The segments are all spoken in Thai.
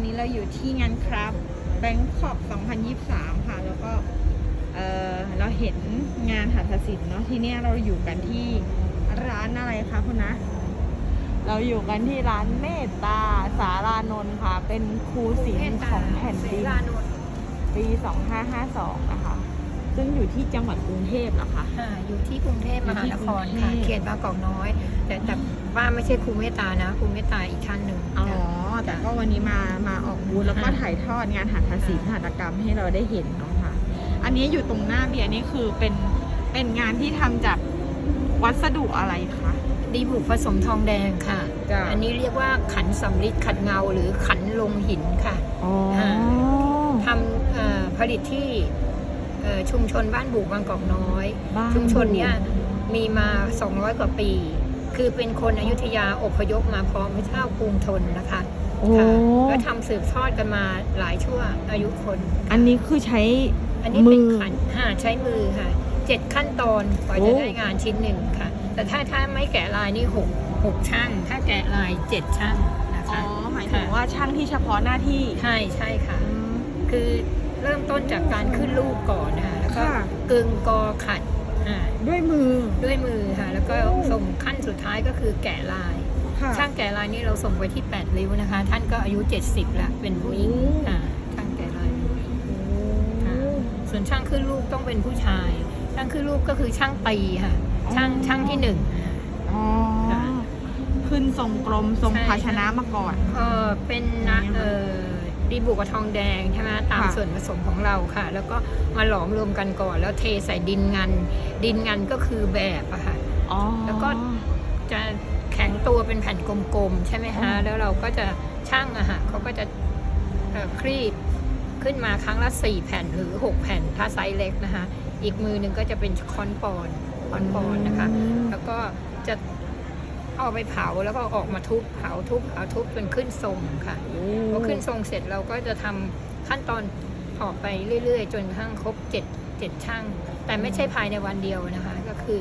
อนนี้เราอยู่ที่งานครับแบงคอก2023 ค่ะ แล้วก็เออเราเห็นงานหัตถศิลป์เนาะที่เนี้ยเราอยู่กันที่ร้านอะไรคะคุณนะ เราอยู่กันที่ร้านเมตตาสารานนท์ค่ะ เป็นครูศิลป์ของแผ่นดินปี 2552 นะคะ ซึ่งอยู่ที่จังหวัดกรุงเทพเหรอคะอ่าอยู่ที่กรุงเทพมหานครอยู่ที่ค่ะกรุงเทพเขตบางกอกน้อย แต่แต่ว่าไม่ใช่ครูเมตตานะครูเมตตาอีกท่านหนึ่งอ๋อ ค่ะแต่ก็วันนี้มามาออกบูธแล้วก็ค่ะถ่ายทอดงานหัตถศิลป์หัตถกรรมให้เราได้เห็นเนาะค่ะ อันนี้อยู่ตรงหน้าเบียร์นี่คือเป็นเป็นงานที่ทำจากวัสดุอะไรคะดีบุกผสมทองแดงค่ะจ้ะอันนี้เรียกว่าขันสำลิดขัดเงาหรือขันลงหินค่ะอ๋อทำเอ่อผลิตที่เอ่อชุมชนบ้านบุกบางกอกน้อยบ้านชุมชนเนี้ยมีมา 200 กว่าปี คือเป็นคนอยุธยาอพยพมาพร้อมพระเจ้ากรุงธนนะคะ โอ้ค่ะก็ทำสืบทอดกันมาหลายชั่วอายุคน อันนี้คือใช้ อันนี้เป็นมือขันค่ะใช้มือค่ะเจ็ดขั้นตอนกว่าโอ้ จะได้งานชิ้นหนึ่งค่ะ แต่ถ้าถ้าไม่แกะลายนี่หกหกช่าง ถ้าแกะลายเจ็ดช่างนะอ๋อคะหมายถึงว่าช่างที่เฉพาะหน้าที่ใช่ใช่ค่ะคือเริ่มต้นจากการขึ้นรูปก่อนนะคะแล้วก็ค่ะ กึงกอขัดอ่าด้วยมือ ด้วยมือค่ะ แล้วก็โอ้ส่งขั้นสุดท้ายก็คือแกะลายค่ะ ช่างแกะลายนี่เราส่งไปที่8ริ้วนะคะ ท่านก็อายุ 70 แล้ว เป็นผู้หญิงโอ้อ่าช่างแกะลายเป็นผู้หญิงค่ะส่วนช่างขึ้นรูปต้องเป็นผู้ชาย ช่างขึ้นรูปก็คือช่างตีค่ะ ช่างช่างที่หนึ่งอ๋อค่ะขึ้นทรงกลมทรงใช่ภาชนะมาก่อน เออเป็นนะเออดีบุกกับทองแดงใช่ไหมตามค่ะส่วนผสมของเราค่ะ แล้วก็มาหลอมรวมกันก่อน แล้วเทใส่ดินงัน ดินงันก็คือแบบอะค่ะอ๋อแล้วก็จะแข็งตัวเป็นแผ่นกลมๆ ใช่ไหมอ๋คะอแล้วเราก็จะช่างอะค่ะเขาก็จะเอ่อครีบขึ้นมาครั้งละ 4 แผ่นหรือ 6 แผ่นถ้าไซส์เล็กนะคะ อีกมือหนึ่งก็จะเป็นคอนปอนคอนปอนนะคะอืมแล้วก็จะเอาไปเผาแล้วก็ออกมาทุบเผาทุบเผาทุบจนขึ้นทรงค่ะโอ้พอขึ้นทรงเสร็จเราก็จะทำขั้นตอนต่อไปเรื่อยๆ จนกระทั่งครบเจ็ดเจ็ดช่าง แต่ไม่ใช่ภายในวันเดียวนะคะ ก็คือ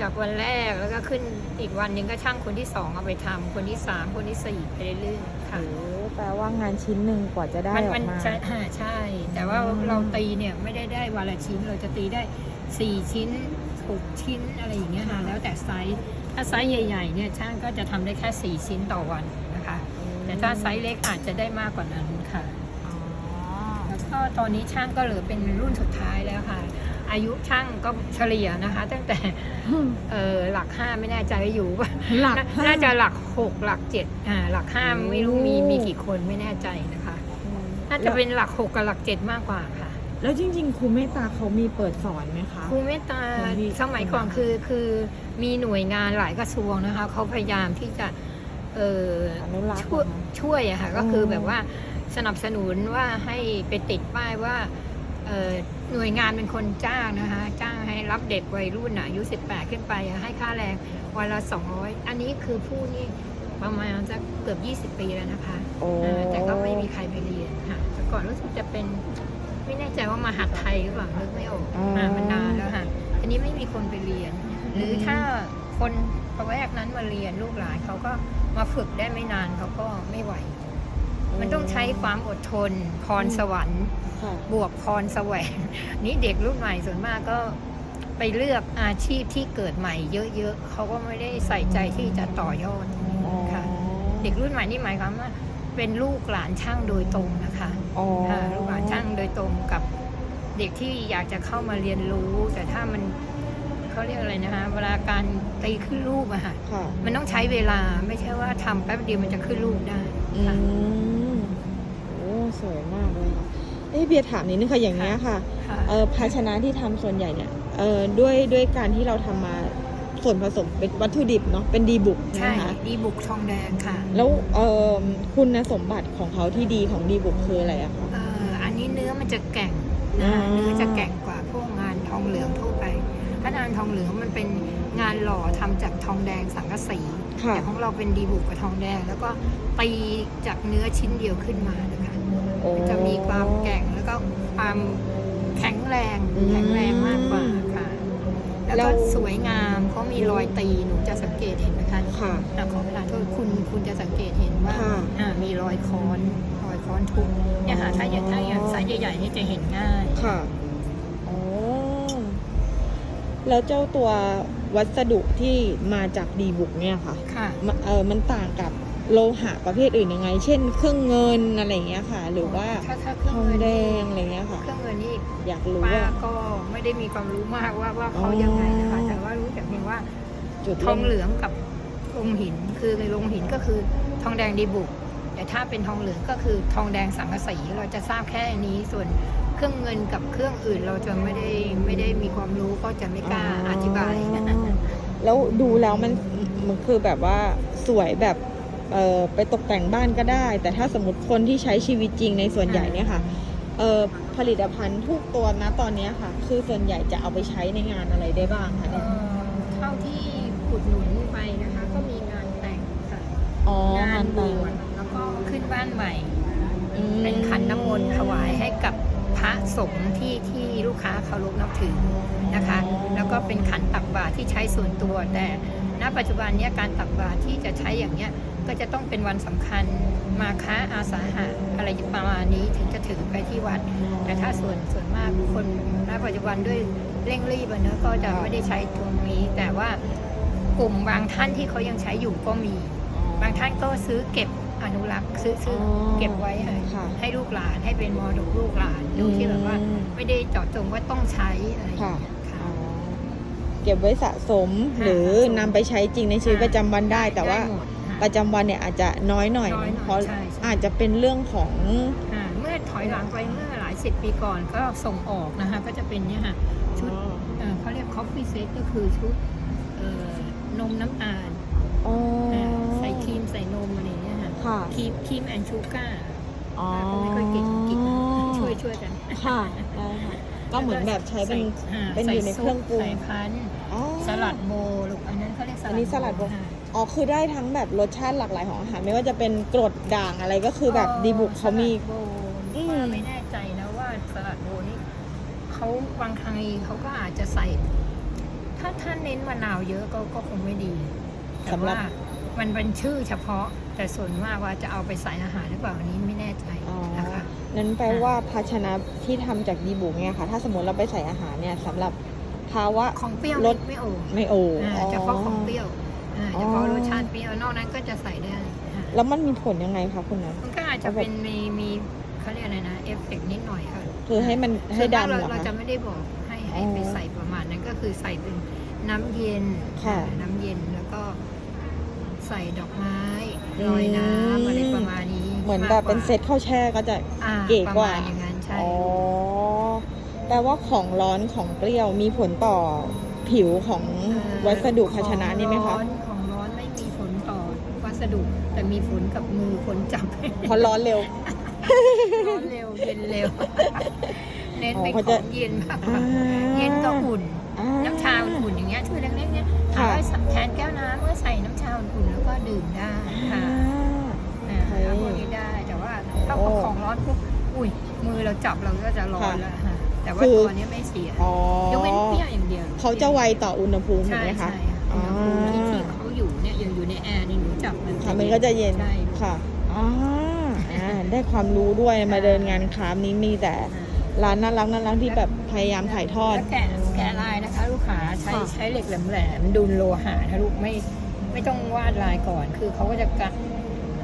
จากวันแรกแล้วก็ขึ้นอีกวันหนึ่งก็ช่างคนที่สองเอาไปทำคนที่สามคนที่สี่ไปเรื่อยๆค่ะ โอ้แปลว่างานชิ้นหนึ่งกว่าจะได้มันออมันกมา ใช่อ่าใช่ แต่ว่าอืม เราตีเนี่ยไม่ได้ได้วันละชิ้นเราจะตีได้สี่ชิ้นหกชิ้นอะไรอย่างเงี้ยค่ะแล้วแต่ไซส์ถ้าไซส์ใหญ่ๆเนี่ยช่างก็จะทำได้แค่สี่ชิ้นต่อวันนะคะ แต่ถ้าไซส์เล็กอาจจะได้มากกว่านั้นค่ะ อ๋อแล้วก็ตอนนี้ช่างก็เหลือเป็นรุ่นสุดท้ายแล้วค่ะ อายุช่างก็เฉลี่ยนะคะ ตั้งแต่เออหลักห้าไม่แน่ใจอยู่ป่ะหลักน่าห้น่าจะหลักหกหลักเจ็ดอ่าหลักห้าไม่รู้มีมีกี่คนไม่แน่ใจนะคะน่าจะเป็นหลักหกกับหลักเจ็ดมากกว่าค่ะ แล้วจริง ๆครูเมตตาเขามีเปิดสอนไหมคะครูเมตตาของพี่สมัยก่อนคือคือมีหน่วยงานหลายกระทรวงนะคะเขาพยายามที่จะเอออนุรักษ์ช่วยเหรอคะช่วยอะค่ะก็คืออมแบบว่าสนับสนุนว่าให้ไปติดป้ายว่าเอ่อ หน่วยงานเป็นคนจ้างนะคะ จ้างให้รับเด็กวัยรุ่นอะอายุ 18 ขึ้นไปอะให้ค่าแรงวันละ 200 อันนี้คือผู้นี่ประมาณจะเกือบ 20 ปีแล้วนะคะโอ้เออแต่ก็ไม่มีใครไปเรียนค่ะแต่ก่อนรู้สึกจะเป็นไม่แน่ใจว่ามหาดไทยหรือเปล่านึกไม่ออกอ่ามันนานแล้วค่ะ อันนี้ไม่มีคนไปเรียน หรือถ้าคนประแวกนั้นมาเรียนลูกหลานเขาก็มาฝึกได้ไม่นานเขาก็ไม่ไหว มันต้องใช้ความอดทน พรสวรรค์ค่ะบวกพรแสวง นี่เด็กรุ่นใหม่ส่วนมากก็ไปเลือกอาชีพที่เกิดใหม่เยอะๆ เขาก็ไม่ได้ใส่ใจที่จะต่อยอดค่ะ เด็กรุ่นใหม่นี่หมายความว่า เป็นลูกหลานช่างโดยตรงนะคะอ๋อค่ะลูกหลานช่างโดยตรงกับเด็กที่อยากจะเข้ามาเรียนรู้ แต่ถ้ามันเขาเรียกอะไรนะคะ เวลาการตีขึ้นรูปอะค่ะค่ะมันต้องใช้เวลาไม่ใช่ว่าทำแป๊บเดียวมันจะขึ้นรูปได้อืค่ะมโอ้ สวยมากเลยค่ะเอ้เบียร์ถามนิดนึงค่ะอย่างเงี้ยค่ะค่ะเออภาชนะที่ทำส่วนใหญ่เนี่ยเออด้วยด้วยการที่เราทำมาส่วนผสมเป็นวัตถุดิบเนาะเป็นดีบุกใช่นะคะดีบุกทองแดงค่ะแล้วเออคุณสมบัติของเขาที่ดีของดีบุกคืออะไรอะคะ เอ่ออันนี้เนื้อมันจะแก่งอ่านะเนื้อจะแก่งกว่าพวกงานทองเหลืองทั่วไป ถ้างานทองเหลืองมันเป็นงานหล่อทำจากทองแดงสังกะสีค่ะแต่ของเราเป็นดีบุกกับทองแดง แล้วก็ตีจากเนื้อชิ้นเดียวขึ้นมานะคะ โอ้มันจะมีความแก่งแล้วก็ความแข็งแรงอืมแข็งแรงมากกว่าค่ะ แล้วแล้ก็ว สวยงามเพราะมีรอยตีหนูจะสังเกตเห็นนะคะค่ะ อะขอเวลาโทษคุณคุณจะสังเกตเห็นว่าค่ะอ่ามีรอยค้อนค้อนทุบเนี่ยค่ะถ้าอย่างถ้าอย่างไซส์ใหญ่ๆนี่จะเห็นง่าย ค่ะอ๋อแล้วเจ้าตัววัสดุที่มาจากดีบุกเนี่ยค่ะค่ะมเออมันต่างกับ โลหะประเภทอื่นยังไง เช่น เครื่องเงินอะไรอย่างเงี้ยค่ะ หรือว่าถ้าถ้าเครื่ทององเงินแดนี่งอะไรเงี้ยค่ะ เครื่องเงินนี่อยากรู้ป้าว่า ก็ไม่ได้มีความรู้มากว่าว่าเขาอ๋อยังไงนะคะแต่ว่ารู้แต่เพียงว่าจุดทองเหลืองกับลงหินคือในลงหินก็คือทองแดงดีบุก แต่ถ้าเป็นทองเหลืองก็คือทองแดงสังกะสีเราจะทราบแค่นี้ส่วนเครื่องเงินกับเครื่องอื่นเราจะไม่ได้ไม่ได้มีความรู้ก็จะไม่กล้าอธิบาย แล้วดูแล้วมันมันคือแบบว่าสวยแบบเออ ไปตกแต่งบ้านก็ได้ แต่ถ้าสมมติคนที่ใช้ชีวิตจริงในส่วนใหญ่เนี่ยค่ะเออผลิตภัณฑ์ทุกตัวนะตอนเนี้ยค่ะ คือส่วนใหญ่จะเอาไปใช้ในงานอะไรได้บ้างคะเอ่เนี่ยอเท่าที่ขุดหนุนไปนะคะ ก็มีงานแต่งค่ะอ๋องางานนบแต่งวชแล้วก็ขึ้นบ้านใหม่อืมเป็นขันน้ำมนต์ถวายให้กับพ ระสงฆ์ที่ที่ลูกค้าเคารพนับถือนะคะ แล้วก็เป็นขันตักบาตรที่ใช้ส่วนตัว แต่ณปัจจุบันนี้การตักบาตรที่จะใช้อย่างเนี้ยก็จะต้องเป็นวันสำคัญมาค้าอาสาหะอะไรประมาณนี้ถึงจะถือไปที่วัด แต่ถ้าส่วนส่วนมากคนณปัจจุบันด้วยเร่งรีบเนอะก็จะไม่ได้ใช้ตรงนี้ แต่ว่ากลุ่มบางท่านที่เขายังใช้อยู่ก็มี บางท่านก็ซื้อเก็บ อนุรักษ์ซื้อซื้อออเก็บไว้ให้ค่ะให้ลูกหลานให้เป็นมรดกลูกหลานโดยที่แบบว่าอืมไม่ได้เจาะจงว่าต้องใช้อะไรอย่างเงี้ยอ๋ค่ะอเก็บไว้สะสมค่ะหรือสะสมนำไปใช้จริงในชีวิตประจำวันได้ แต่ว่าหมดค่ะ ประจำวันเนี่ยอาจจะน้อยหน่อยน้อยหน่อยเพราะใช่ใช่ อาจจะเป็นเรื่องของ อ่าเมื่อถอยหลังไปเมื่อหลายสิบปีก่อนก็ส่งออกนะคะก็จะเป็นเนี่ยค่ะ ชุด เอ่อเขาเรียก coffee set ก็คือชุดเอ่อนมน้ำตาลอ๋ออ่าใส่ครีมใส่นมอะไรอย่างเงี้ย ค่ะค่ะ ครีมครีมแอนชูการ์อ๋อก็ไม่ค่อยเก่งอังกฤษนะช่วยช่วยกันค่ะได้ค่ะก็เหมือนแบบใช้เป็นอ่าเป็นอยู่ในเครื่องปรุงใส่พันธุ์อ๋อสลัดโบว์ลูกอันนั้นเขาเรียกสลัดอันนี้สลัดโบว์ค่ะอ๋อคือได้ทั้งแบบรสชาติหลากหลายของอาหาร ไม่ว่าจะเป็นกรดด่างอะไรก็คือแบบดีบุกเขามีสลัดโบว์อืมว่าไม่แน่ใจนะว่าสลัดโบว์นี่เขาบางครั้งเขาก็อาจจะใส่ ถ้าท่านเน้นมะนาวเยอะก็ก็คงไม่ดีแต่สำหรับว่ามันเป็นชื่อเฉพาะ แต่ส่วนมากว่าจะเอาไปใส่อาหารหรือเปล่าอันนี้ไม่แน่ใจอ๋อนะคะนั้นแปลว่าภาชนะที่ทำจากดีบุกเนี่ยค่ะ ถ้าสมมติเราไปใส่อาหารเนี่ยสำหรับภาวะของเปรี้ยวรสนี่ไม่โอไม่โออ่าอ๋อเฉพาะของเปรี้ยวอ่าอ๋อเฉพาะรสชาติเปรี้ยวนอกนั้นก็จะใส่ได้อ่าแล้วมันมีผลยังไงคะคุณนัทมันก็อาจจะเป็นมีมีเขาเรียกอะไรนะเอฟเฟกนิดหน่อยค่ะคือให้มันให้ส่วนมากดำเหรเราอเราจะคะไม่ได้บอกให้ให้อ๋อไปใส่ประมาณนั้นก็คือใส่เป็นน้ำเย็นค่ะอ่าน้ำเย็นแล้วก็ ใส่ดอกไม้อืมลอยน้ำอะไรประมาณนี้เหมือนแบบเป็นเซตข้าวแช่ก็จะอ่าเก๋กว่าประมณอย่างนั้นใช่อ๋อแปลว่าของร้อนของเปรี้ยวมีผลต่อผิวของเอ่อวัสดุภาชนะนี่ไหมขคะองร้อนของร้อนไม่มีผลต่อวัสดุ แต่มีผลกับมือคนจับเพราะร้อนเร็วร้อนเร็วเย็นเร็วเน้นเป็นอ๋อเขาขจะองเย็นมากกอ่าว่าเย็นก็อุ่นอ่าน้ำชาอุ่นๆอย่างเงี้ยถ้วยเล็กๆเนี้ย ค่ะถามว่าแทนแก้วน้ำก็ใส่น้ำชาอุ่นๆแล้วก็ดื่มได้อ่าค่ะอ่าโอเคแล้วพวกนี้ได้แต่ว่าถ้าโอ้ของร้อนปุ๊บอุ้ยมือเราจับเราก็จะร้อนค่ะแล้วค่ะแต่ว่าคือตัวเนี้ยไม่เสียอ๋อยกเว้นเปรี้ยวอย่างเดียวเขาจะไวต่ออุณหภูมิถูกใช่ไหมคะใช่ค่ะอุณหภูมิที่ที่เขาอยู่เนี่ยยังอยู่ในแอร์นี่หนูจับมันค่ะมันก็จะเย็นใช่ค่ะอ่าอ่าได้ความรู้ด้วยมาเดินงานครามนี้มีแต่อ่าร้านน่ารักน่ารักที่แบบพยายามถ่ายทอด ใช้ค่ะ ใช้เหล็กแหลมๆดุลโลหะนะลูกไม่ไม่ต้องวาดลายก่อน คือเขาก็จะกะ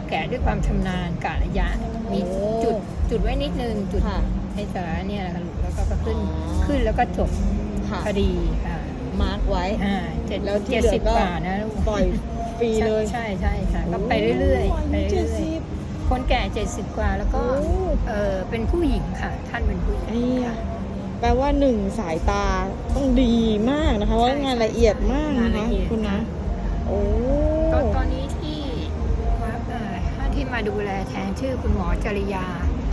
แกะด้วยความชำนาญกะระยะมีโอ้ จุดจุดไว้นิดนึงจุดค่ะให้สาระเนี่ยแหละค่ะลูกแล้วก็ก็ขึ้นอ๋อ ขึ้นแล้วก็จบค่ะ พอดีค่ะมาร์กไว้ อ่าเจ็ดแล้วที่เจ็ดเหลือสิบก็ บาทนะลูก ปล่อยฟรีเลยใช่ใช่ใช่ค่ะก็ไปเรื่อยๆไปเจ็เรื่ดอยสิบ ๆคนแก่เจ็ดสิบกว่าแล้วก็โอ้ เออเป็นผู้หญิงค่ะ ท่านเป็นผู้หญิงนี่ค่ะ แปลว่าหนึ่งสายตาต้องดีมากนะคะว่าใช่งานละเอียดมากงานนะละคะเอียด คุณนะ โอ้ ตอนตอนนี้ที่วัดเอ่อท่านที่มาดูแลแทนชื่อคุณหมอจริยา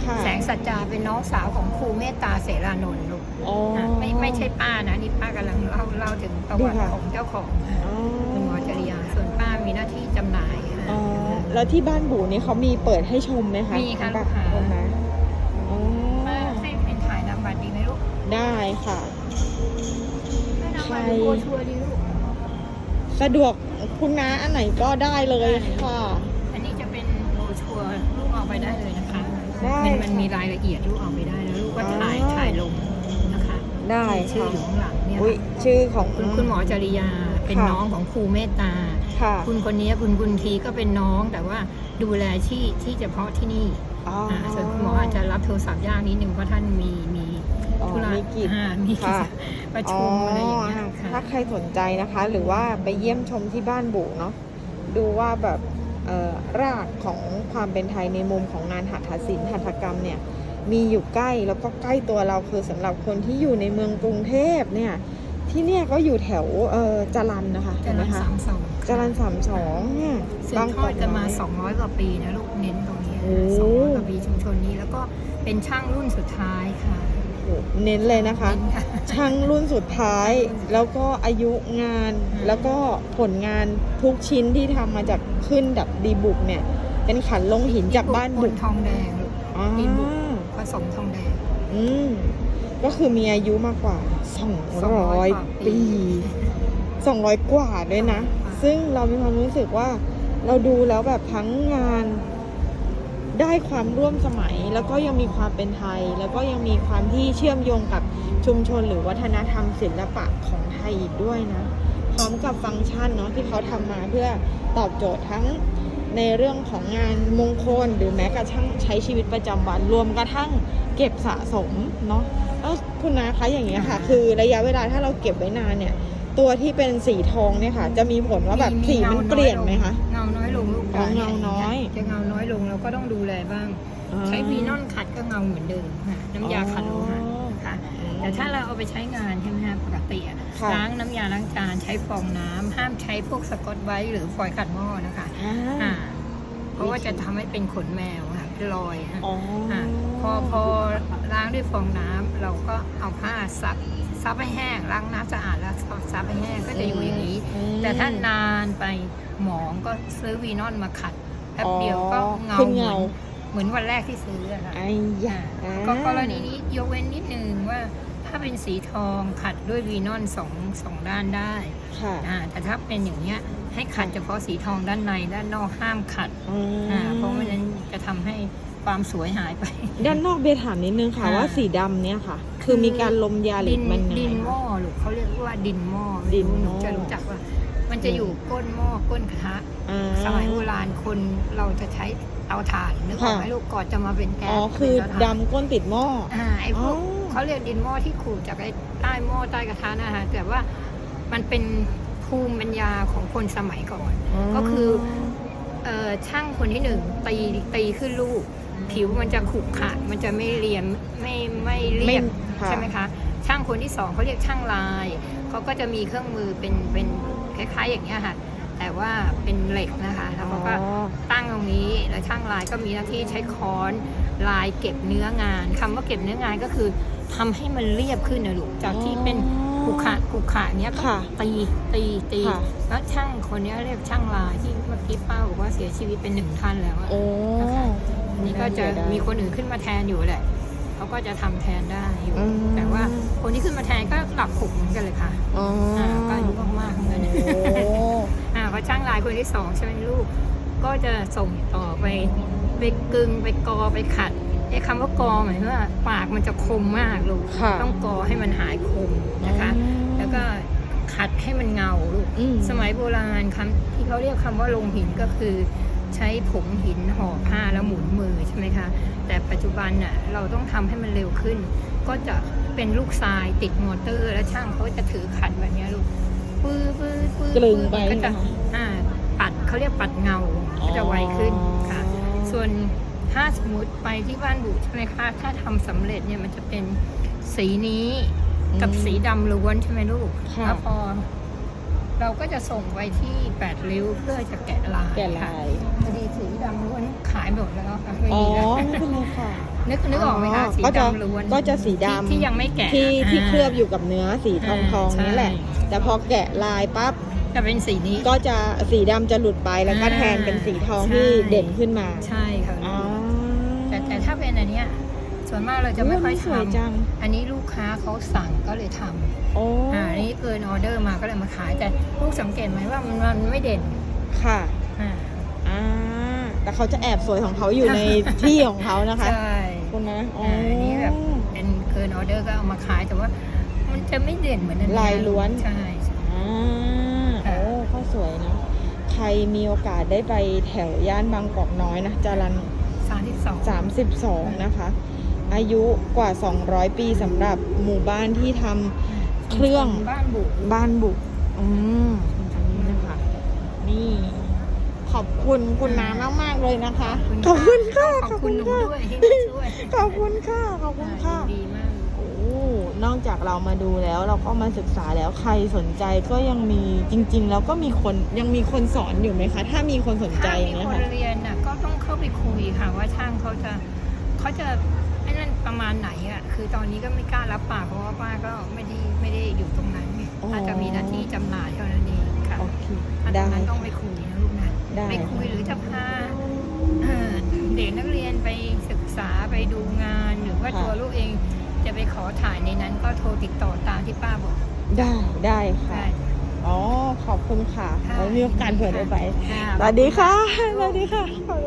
ค่ะแสงสัจจาเป็นน้องสาวของครูเมตตาเสรานนท์ลูกอ๋ออะไม่ไม่ใช่ป้านะนี่ป้ากำลังเล่าเล่าถึงประวัติดีค่ะ ของเจ้าของอ๋อคุณหมอจริยา ส่วนป้ามีหน้าที่จำหน่ายค่ะ อ๋อแล้วที่บ้านบูนี่เขามีเปิดให้ชมไหมคะมีค่ะณป้ลูกค้าคุณนะอ๋อ ไหมลูกได้ค่ะให้นำบัตรหรือโบชัวร์ดีลูกสะดวกคุณน้าอันไหนก็ได้เลยค่ะ อันนี้จะเป็นโบชัวร์ลูกเอาไปได้เลยนะคะได้มันมีรายละเอียดลูกเอาไปได้แล้วลูกก็ถ่ายอ๋อถ่ายลงนะคะ ได้ชื่อค่ะอยู่ข้างหลังเนี่ยอุ้ยชื่อของคุณคุณหมอจริยาเป็นค่ะน้องของครูเมตตาค่ะคุณคนนี้คุณคุณทีก็เป็นน้องแต่ว่าดูแลที่ที่เฉพาะที่นี่อ๋ออ่าส่วนคุณหมออาจจะรับโทรศัพท์ยากนิดนึงเพราะท่านมีมีอ๋อ ธุระมีกิจอ่ามีค่ะ ประชุมอะไรอย่างเงี้ยอ๋อค่ะ ถ้าใครสนใจนะคะ หรือว่าไปเยี่ยมชมที่บ้านบุเนาะดูว่าแบบเอ่อรากของความเป็นไทยในมุมของงานหัตถศิลป์หัตถกรรมเนี่ยมีอยู่ใกล้แล้วก็ใกล้ตัวเราคือสำหรับคนที่อยู่ในเมืองกรุงเทพเนี่ยที่เนี่ยก็อยู่แถวเอ่อจรันนะคะจเห็นไหมรัญคะสามสองจรันสามสองเนี่ยสืบทอดกันมา200 กว่าปีนะลูกเน้นตรงนี้โอ้สองร้อยกว่าปีชุมชนนี้แล้วก็เป็นช่างรุ่นสุดท้ายค่ะโอ้โห เน้นเลยนะคะเน้นค่ะช่างรุ่นสุดท้าย แล้วก็อายุงานอืมแล้วก็ผลงานทุกชิ้นที่ทำมาจากขึ้นดับดีบุกเนี่ย เป็นขันลงหินจากบ้านบบุนกทองแดงลูกอ่าดีบุกผสมทองแดง อืมก็คือมีอายุมากกว่า 200 ปี 200 กว่าด้วยนะ ซึ่งเรามีความรู้สึกว่าเราดูแล้วแบบทั้งงาน ได้ความร่วมสมัย แล้วก็ยังมีความเป็นไทย แล้วก็ยังมีความที่เชื่อมโยงกับชุมชนหรือวัฒนธรรมศิลปะของไทยอีกด้วยนะ พร้อมกับฟังก์ชันเนาะที่เขาทำมาเพื่อตอบโจทย์ทั้งในเรื่องของงานมงคล หรือแม้กระทั่งใช้ชีวิตประจำวันรวมกระทั่งเก็บสะสมเนาะแล้วคุณนาคะอย่างเงี้ยค่ะ คือระยะเวลาถ้าเราเก็บไว้นานเนี่ย ตัวที่เป็นสีทองเนี่ยค่ะ จะมีผลว่าแบบสีมันเปลี่ยนไหมคะเงาน้อยลงลูกอ๋อเงาน้อยจะเงาน้อยลงเราก็ต้องดูแลบ้าง ใช้วีนอนขัดก็เงาเหมือนเดิมค่ะน้ำยาขัดโลหะค่ะแต่ถ้าเราเอาไปใช้งานใช่ไหมคะปกติอะค่ะล้างน้ำยาล้างจานใช้ฟองน้ำห้ามใช้พวกสกอตไบรท์หรือฟอยล์ขัดหม้อนะคะอ่าอ่าเพราะว่าจะทำให้เป็นขนแมวค่ะเป็นรอยค่ะอ๋ออ่าพอพอล้างด้วยฟองน้ำเราก็เอาผ้าซับ ซับให้แห้งล้างน้ำสะอาดแล้วซับให้แห้งก็จะอยู่อย่างนี้ อืม แต่ถ้านานไปหมองก็ซื้อวีนอนมาขัดแป๊บเดียวก็เงาขึ้นเหมืเงาอนเหมือนวันแรกที่ซื้ออะค่ะ ไอ้ยาก็กรณีนี้ยกเว้นนิดนึงว่าถ้าเป็นสีทองขัดด้วยวีนอนสองสองด้านได้ค่ะอ่าแต่ถ้าเป็นอย่างเนี้ยให้ขัดเฉพาะสีทองด้านในด้านนอกห้ามขัดอืมอ่าเพราะไม่นั้นจะทำให้ความสวยหายไป ด้านนอกเบียร์ถามนิดนึงค่ะค่ะ ว่าสีดำเนี่ยค่ะ คือมีการลมยาหรืดิอนมันยังดินไงหม้อหรือเขาเรียกว่าดินหม้อดินหม้อหนูจะรู้จักว่ามันจะอยู่ก้นหม้อก้นกระทะ อ่า สมัยโบราณคนเราจะใช้เตาถ่านนึกออกไหมค่ะ ลูกก่อนจะมาเป็นแก๊สอ๋อจะคืเป็อนเตาถ่านดำก้นติดหม้อ อ่าไอ้พวกอ๋อ เขาเรียกดินหม้อที่ขูดจากไอ้ใต้หม้อใต้กระทะนะฮะแต่ว่ามันเป็นภูมิปัญญาของคนสมัยก่อน ก็คือเอ่อช่างคนที่หนึ่งตีตีขึ้นลูก ผิวมันจะขรุขระมันจะไม่เรียมไม่ไม่เรียบไม่ค่ะ ใช่ไหมคะช่างคนที่สองเขาเรียกช่างลายเขาก็จะมีเครื่องมือเป็นเป็นคล้ายๆอย่างเงี้ยค่ะ แต่ว่าเป็นเหล็กนะคะแล้วเขาก็อ๋อตั้งตรงนี้แล้วช่างลายก็มีหน้าที่ใช้ค้อนลายเก็บเนื้องานคำว่าเก็บเนื้องานก็คือทำให้มันเรียบขึ้นนะลูกจากที่เป็นขรุขระขรุขระเนี้ยก็ค่ะตีตีตีค่ะแล้วช่างคนเนี้ยเรียกช่างลายที่เมื่อกี้ป้าบอกว่าเสียชีวิตเป็นหนึ่งท่านแล้วอะโอ้อันนี้ก็จะมีคนอื่นขึ้นมาแทนอยู่แหละ เขาก็จะทำแทนได้อยู่ อืม แต่ว่าคนที่ขึ้นมาแทนก็หลับผุกเหมือนกันเลยค่ะอ๋ออ่าก็อายุมากๆเหมือนกัน โอ้ อ่าพอช่างลายคนที่สองใช่ไหมลูก ก็จะส่งต่อไปไปกึงไปกอไปขัดไอ้คำว่ากอหมายถึงว่าปากมันจะคมมากลูกค่ะ ต้องกอให้มันหายคมนะคะ แล้วก็ขัดให้มันเงาลูก อืม สมัยโบราณคำที่เขาเรียกคำว่าลงหินก็คือ ใช้ผงหินห่อผ้าแล้วหมุนมือใช่ไหมคะ แต่ปัจจุบันน่ะเราต้องทำให้มันเร็วขึ้น ก็จะเป็นลูกทรายติดมอเตอร์ แล้วช่างเขาจะถือขัดแบบเนี้ยลูกปื้อปื้อปื้อกลึงไปก็จะนะคะอ่าปัดเขาเรียกปัดเงาก็จะไวขึ้นค่ะ ส่วนถ้าสมมติไปที่บ้านบุใช่ไหมคะถ้าทำสำเร็จเนี่ยมันจะเป็นสีนี้กับสีดำล้วนใช่ไหมลูกค่ะแล้วพอ เราก็จะส่งไปที่แปดริ้วเพื่อจะแกะลายแก่ลาค่ะยพอดีสีดำล้วนขายหมดแล้วค่ะไม่อ๋อมีแล้วไม่เป็นไรค่ะ นึกนึกออกไหมคะอ๋อสีก็จะดำล้วนก็จะสีดำ ที่ที่ยังไม่แกะที่ที่าเคลือบอยู่กับเนื้อสีทองทองใช่นี่แหละ แต่พอแกะลายปั๊บจะเป็นสีนี้ ก็จะสีดำจะหลุดไปแล้วก็อ่าแทนเป็นสีทองใช่ที่เด่นขึ้นมาใช่ค่ะ อ๋อแต่แต่ถ้าเป็นอันเนี้ย ส่วนมากเราจะไม่ค่อยโสวยทำจังอันนี้ลูกค้าเขาสั่งก็เลยทำโอ้อ่าอันนี้เกินออเดอร์มาก็เลยมาขายแต่ลูกสังเกตไหมว่ามันมันไม่เด่นค่ะอ่าอ่าแต่เขาจะแอบสวยของเขาอยู่ในที่ของเขานะคะใช่ คุณนะอ๋ออ่าอันนี้แบบ เป็นเกินออเดอร์ก็เอามาขายแต่ว่า มันจะไม่เด่นเหมือนอันนี้ลายล้วนใช่ใช่ อ่าค่ะ โอ้ก็สวยเนาะใครมีโอกาสได้ไปแถวย่านบางกอกน้อยนะจรัน สามสิบสอง32 นะคะ อายุกว่า 200 ปีสำหรับหมู่บ้านที่ทำเครื่องบ้านบุกบ้านบุกอืมอันนี้นะคะ นี่ ขอบคุณคุณน้ามากๆเลยนะคะ ขอบคุณค่ะขอบคุณหนูค่ะ ด้วยที่มาช่วยขอบคุณค่ะ ขอบคุณค่ะ ดีมากโอ้นอกจากเรามาดูแล้วเราก็มาศึกษาแล้วใครสนใจก็ยังมีจริง ๆ แล้วก็มีคนยังมีคนสอนอยู่ไหมคะ ถ้ามีคนสนใจถ้าอมีย่างเงี้ยคนค่ะ เรียนน่ะก็ต้องเข้าไปคุยค่ะว่าช่างเขาจะ เขาจะไอ้นั่นประมาณไหนอะคือตอนนี้ก็ไม่กล้ารับปากเพราะว่าป้าก็ไม่ได้ไม่ได้อยู่ตรงนั้นไงอ๋อ อาจจะมีหน้าที่จำหน่ายเท่านั้นเองค่ะโอเคอันได้ นั้นต้องไปคุยนะลูกนะได้ ไปคุยหรือจะพาเอ่อเด็กนักเรียนไปศึกษาไปดูงานหรือว่าตัวลูกเองจะไปขอถ่ายในนั้นก็โทรติดต่อตามที่ป้าบอกได้ได้ค่ะ ได้อ๋อ ขอบคุณค่ะค่ะไว้มีโอกาสเผื่อได้ไป ค่ะ สวัสดีค่ะสวัสดีค่ะขอบคุณค่ะ